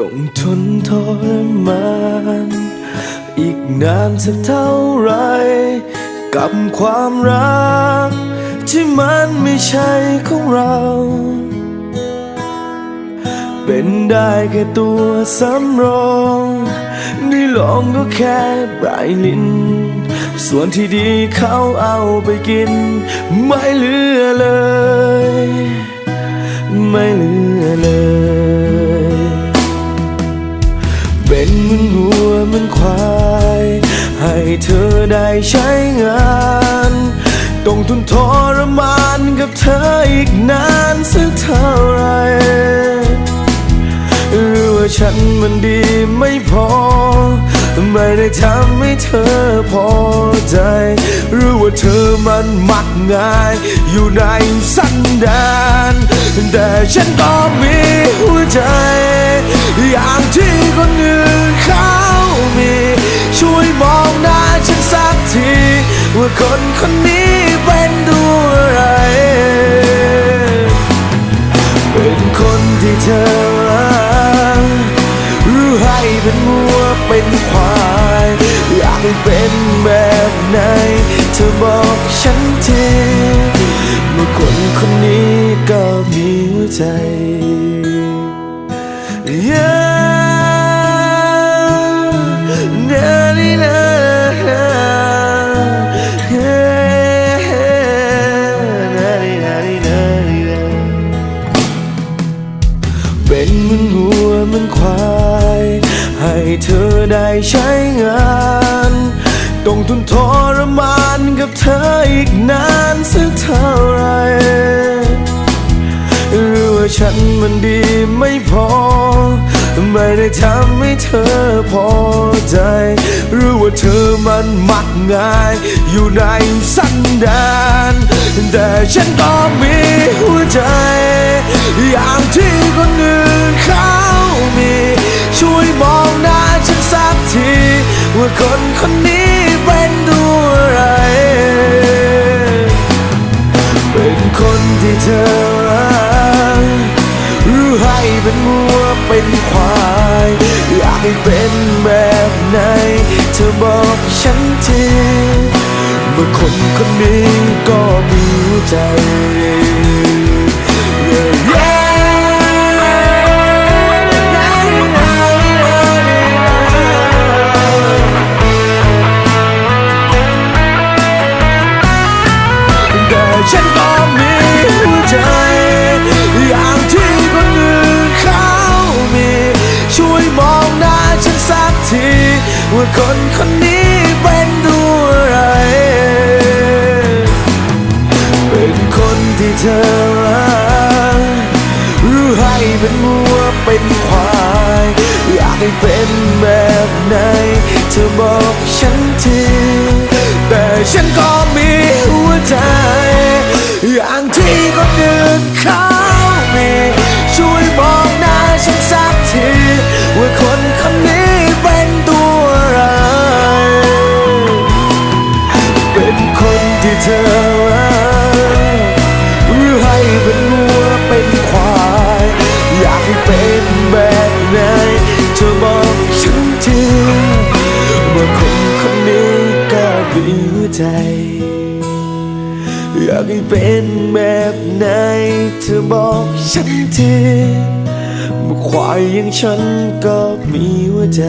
ต้องทนทรมานอีกนานสักเท่าไร กับความรัก ที่มันไม่ใช่ของเรา เป็นได้แค่ตัวสำรองได้ลองก็แค่ปลายลิ้น ส่วนที่ดีเขาเอาไปกิน ไม่เหลือเลย ไม่เหลือเลย วัวเหมันควาย ให้เธอได้ใช้งาน ต้องทนทรมานกับเธออีกนานสักเท่าไรหรือว่าฉันมันดีไม่พอ ไม่ได้ทำให้เธอพอใจ หรือว่าเธอมันมักง่าย อยู่ในสันดานแต่ฉันก็มีหัวใจ อย่างที่คนอื่น ว่าคนคนนี้เป็นตัวอะไร เป็นคนที่เธอรักหรือให้เป็นวัวเป็นควายอยากให้เป็นแบบไหนเธอบอกฉันทีเมื่อคนคนนี้ก็มีหัวใจ เป็นเหมึงวัวเหมันควาย ให้เธอได้ใช้งาน ต้องทนทรมานกับเธออีกนานสักเท่าไหรหรือว่าฉันมันดีไม่พอ ไม่ได้ทำให้เธอพอใจ หรือว่าเธอมันมักง่าย อยู่ในสันดานแต่ฉันก็มีหัวใจ อย่างที่คนอื่น ว่าคนคนนี้เป็นตัวอะไร เป็นคนที่เธอรักหรือให้เป็นวัวเป็นควาย อยากให้เป็นแบบไหน เธอบอกฉันทีเมื่อคนคนนี้ก็มีใจ ฉันก็มีหัวใจ อย่างที่คนอื่นเขามี ช่วยมองหน้าฉันสักที ว่าคนคนนี้เป็นตัวอะไร เป็นคนที่เธอรักหรือให้เป็นวัวเป็นควายอยากให้เป็นแบบไหน เธอบอกฉันที แต่ฉันก็มีหัวใจ ใจ อยากให้เป็นแบบไหนเธอบอกฉันทีควายอย่างฉันก็มีหัวใจ